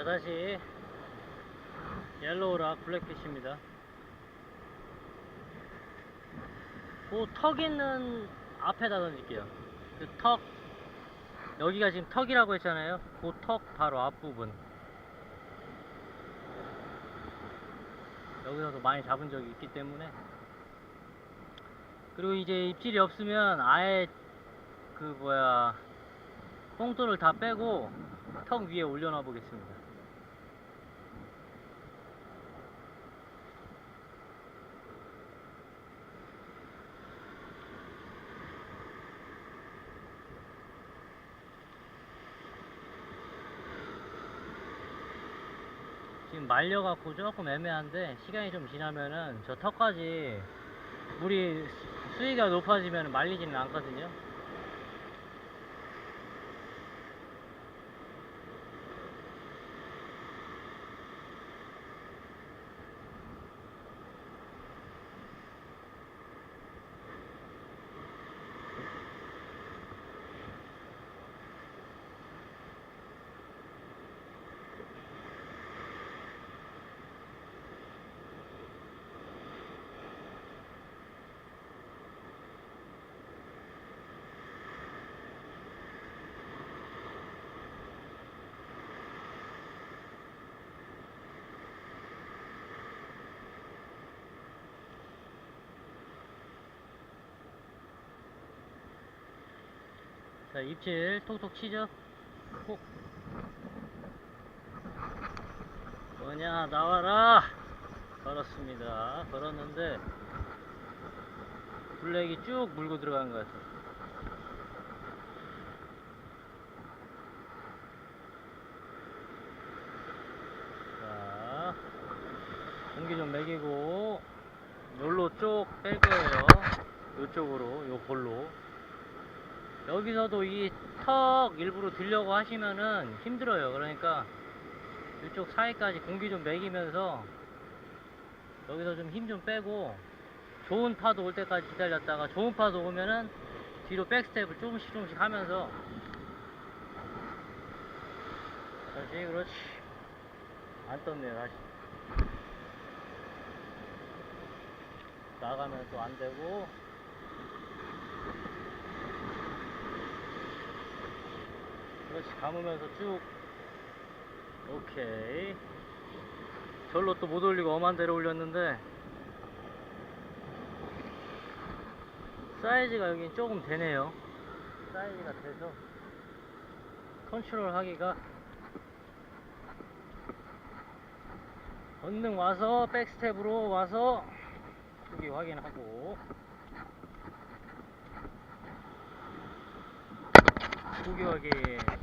자 다시 옐로우락 블랙피쉬입니다. 그턱 있는 앞에다 던질게요. 그 턱 여기가 지금 턱이라고 했잖아요. 그 턱 바로 앞부분. 여기서도 많이 잡은 적이 있기 때문에. 그리고 이제 입질이 없으면 아예 그 뭐야 뽕돌을 다 빼고 턱 위에 올려놔 보겠습니다 지금 말려갖고 조금 애매한데 시간이 좀 지나면은 저 턱까지 물이 수- 수위가 높아지면 말리지는 않거든요 자 입질 톡톡 치죠? 콕 뭐냐 나와라! 걸었습니다. 걸었는데 블랙이 쭉 물고 들어간 것 같아요. 자 공기 좀 먹이고 요로 쪽 뺄 거예요. 요쪽으로 요 볼로 여기서도 이 턱 일부러 들려고 하시면은 힘들어요. 그러니까 이쪽 사이까지 공기 좀 먹이면서 여기서 좀 힘좀 빼고 좋은 파도 올 때까지 기다렸다가 좋은 파도 오면은 뒤로 백스텝을 조금씩 조금씩 하면서 다시 그렇지. 안 떴네요 다시. 나가면 또 안 되고 그렇지 감으면서 쭉. 오케이. 절로 또 못 올리고 엄한 데로 올렸는데. 사이즈가 여긴 조금 되네요. 사이즈가 돼서 컨트롤 하기가. 언능 와서 백스텝으로 와서 여기 확인하고 확인